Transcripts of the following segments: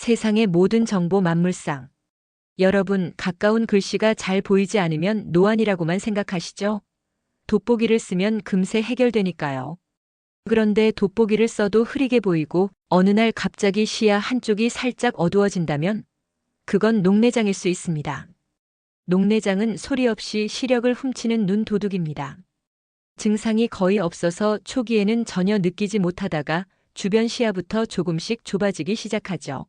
세상의 모든 정보 만물상. 여러분, 가까운 글씨가 잘 보이지 않으면 노안이라고만 생각하시죠? 돋보기를 쓰면 금세 해결되니까요. 그런데 돋보기를 써도 흐리게 보이고 어느 날 갑자기 시야 한쪽이 살짝 어두워진다면 그건 녹내장일 수 있습니다. 녹내장은 소리 없이 시력을 훔치는 눈 도둑입니다. 증상이 거의 없어서 초기에는 전혀 느끼지 못하다가 주변 시야부터 조금씩 좁아지기 시작하죠.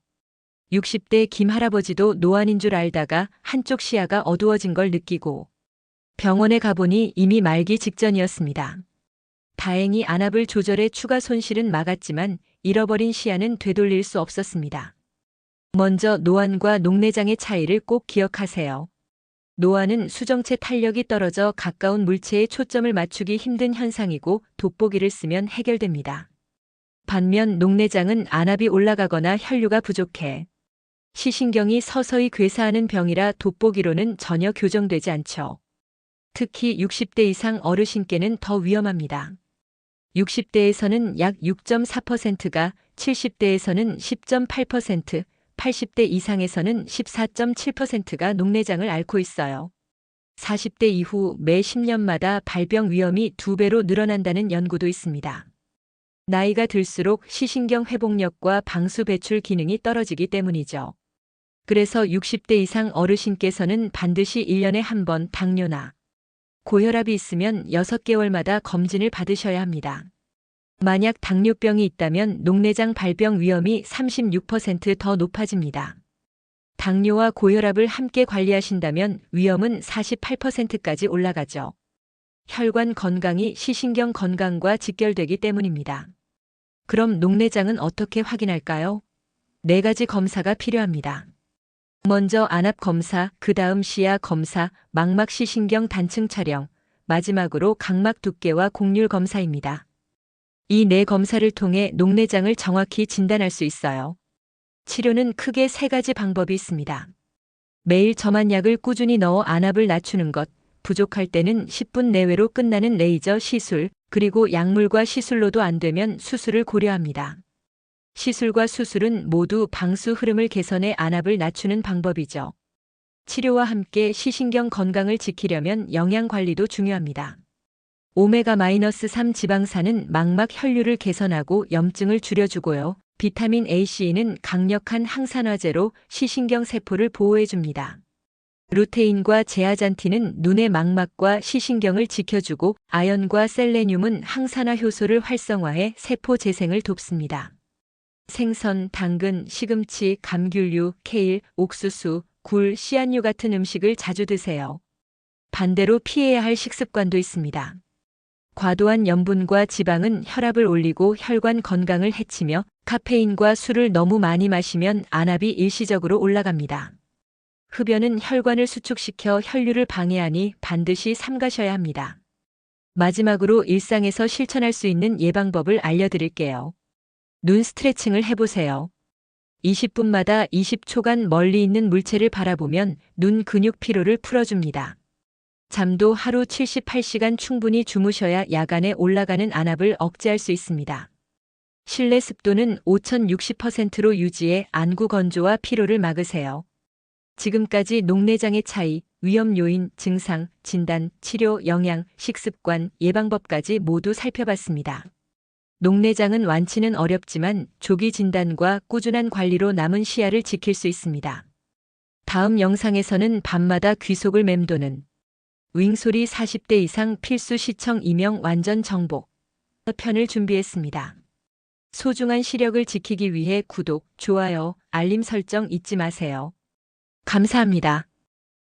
60대 김 할아버지도 노안인 줄 알다가 한쪽 시야가 어두워진 걸 느끼고 병원에 가보니 이미 말기 직전이었습니다. 다행히 안압을 조절해 추가 손실은 막았지만 잃어버린 시야는 되돌릴 수 없었습니다. 먼저 노안과 녹내장의 차이를 꼭 기억하세요. 노안은 수정체 탄력이 떨어져 가까운 물체에 초점을 맞추기 힘든 현상이고 돋보기를 쓰면 해결됩니다. 반면 녹내장은 안압이 올라가거나 혈류가 부족해 시신경이 서서히 괴사하는 병이라 돋보기로는 전혀 교정되지 않죠. 특히 60대 이상 어르신께는 더 위험합니다. 60대에서는 약 6.4%가 70대에서는 10.8%, 80대 이상에서는 14.7%가 녹내장을 앓고 있어요. 40대 이후 매 10년마다 발병 위험이 2배로 늘어난다는 연구도 있습니다. 나이가 들수록 시신경 회복력과 방수 배출 기능이 떨어지기 때문이죠. 그래서 60대 이상 어르신께서는 반드시 1년에 한 번 당뇨나 고혈압이 있으면 6개월마다 검진을 받으셔야 합니다. 만약 당뇨병이 있다면 녹내장 발병 위험이 36%더 높아집니다. 당뇨와 고혈압을 함께 관리하신다면 위험은 48%까지 올라가죠. 혈관 건강이 시신경 건강과 직결되기 때문입니다. 그럼 녹내장은 어떻게 확인할까요? 네 가지 검사가 필요합니다. 먼저 안압 검사, 그 다음 시야 검사, 망막 시신경 단층 촬영, 마지막으로 각막 두께와 곡률 검사입니다. 이 네 검사를 통해 녹내장을 정확히 진단할 수 있어요. 치료는 크게 세 가지 방법이 있습니다. 매일 점한 약을 꾸준히 넣어 안압을 낮추는 것, 부족할 때는 10분 내외로 끝나는 레이저 시술, 그리고 약물과 시술로도 안 되면 수술을 고려합니다. 시술과 수술은 모두 방수 흐름을 개선해 안압을 낮추는 방법이죠. 치료와 함께 시신경 건강을 지키려면 영양 관리도 중요합니다. 오메가-3 지방산은 망막 혈류를 개선하고 염증을 줄여주고요. 비타민 AC는 강력한 항산화제로 시신경 세포를 보호해줍니다. 루테인과 제아잔틴은 눈의 망막과 시신경을 지켜주고 아연과 셀레늄은 항산화 효소를 활성화해 세포 재생을 돕습니다. 생선, 당근, 시금치, 감귤류, 케일, 옥수수, 굴, 씨앗류 같은 음식을 자주 드세요. 반대로 피해야 할 식습관도 있습니다. 과도한 염분과 지방은 혈압을 올리고 혈관 건강을 해치며 카페인과 술을 너무 많이 마시면 안압이 일시적으로 올라갑니다. 흡연은 혈관을 수축시켜 혈류를 방해하니 반드시 삼가셔야 합니다. 마지막으로 일상에서 실천할 수 있는 예방법을 알려드릴게요. 눈 스트레칭을 해보세요. 20분마다 20초간 멀리 있는 물체를 바라보면 눈 근육 피로를 풀어줍니다. 잠도 하루 78시간 충분히 주무셔야 야간에 올라가는 안압을 억제할 수 있습니다. 실내 습도는 5060%로 유지해 안구 건조와 피로를 막으세요. 지금까지 녹내장의 차이, 위험 요인, 증상, 진단, 치료, 영양, 식습관, 예방법까지 모두 살펴봤습니다. 녹내장은 완치는 어렵지만 조기 진단과 꾸준한 관리로 남은 시야를 지킬 수 있습니다. 다음 영상에서는 밤마다 귀속을 맴도는 윙소리 40대 이상 필수 시청 이명 완전 정복 편을 준비했습니다. 소중한 시력을 지키기 위해 구독, 좋아요, 알림 설정 잊지 마세요. 감사합니다.